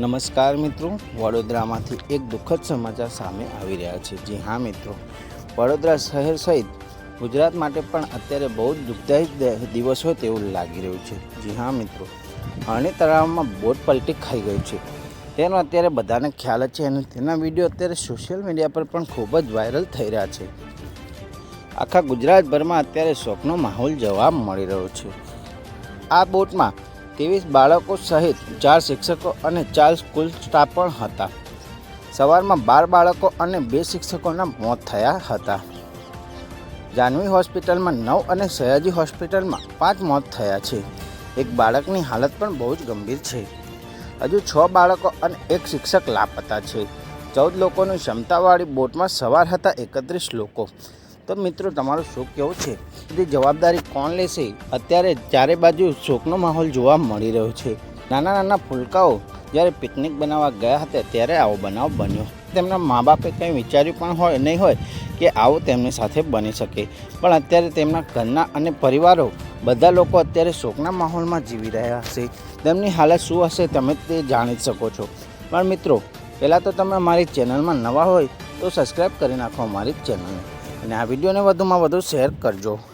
નમસ્કાર મિત્રો. વડોદરામાંથી એક દુઃખદ સમાચાર સામે આવી રહ્યા છે. જી હા મિત્રો. વડોદરા શહેર સહિત ગુજરાત માટે પણ અત્યારે બહુ જ દુઃખદાયક દિવસ હોય તેવું લાગી રહ્યું છે. જી હા મિત્રો. અણી તળાવમાં બોટ પલટી ખાઈ ગયું છે. તેનો અત્યારે બધાને ખ્યાલ જ છે અને તેના વીડિયો અત્યારે સોશિયલ મીડિયા પર પણ ખૂબ જ વાયરલ થઈ રહ્યા છે. આખા ગુજરાતભરમાં અત્યારે શોકનો માહોલ જોવા મળી રહ્યો છે. આ બોટમાં ત્રેવીસ બાળકો સહિત ચાર શિક્ષકો અને ચાર સ્કૂલ સ્ટાફ પણ હતા. સવારમાં બાર બાળકો અને બે શિક્ષકોના મોત થયા હતા. જાનવી હોસ્પિટલમાં નવ અને સયાજી હોસ્પિટલમાં પાંચ મોત થયા છે. એક બાળકની હાલત પણ બહુ જ ગંભીર છે. હજુ છ બાળકો અને એક શિક્ષક લાપતા છે. ચૌદ લોકોની ક્ષમતાવાળી બોટમાં સવાર હતા એકત્રીસ લોકો. તો મિત્રો, તમારો શોખ કેવો છે? તે જવાબદારી કોણ લેશે? અત્યારે ચારે બાજુ શોકનો માહોલ જોવા મળી રહ્યો છે. નાના નાના ફૂલકાઓ જ્યારે પિકનિક બનાવવા ગયા હતા, ત્યારે આવો બનાવ બન્યો. તેમના મા બાપે કંઈ વિચાર્યું પણ હોય, નહીં હોય કે આવું તેમની સાથે બની શકે. પણ અત્યારે તેમના ઘરના અને પરિવારો બધા લોકો અત્યારે શોકના માહોલમાં જીવી રહ્યા હશે તેમની હાલત શું હશે તમે તે જાણી શકો છો. પણ મિત્રો, પહેલાં તો તમે અમારી ચેનલમાં નવા હોય તો સબસ્ક્રાઈબ કરી નાખો અમારી ચેનલને. અને આ વિડીયોને વધુમાં વધુ શેર કરજો.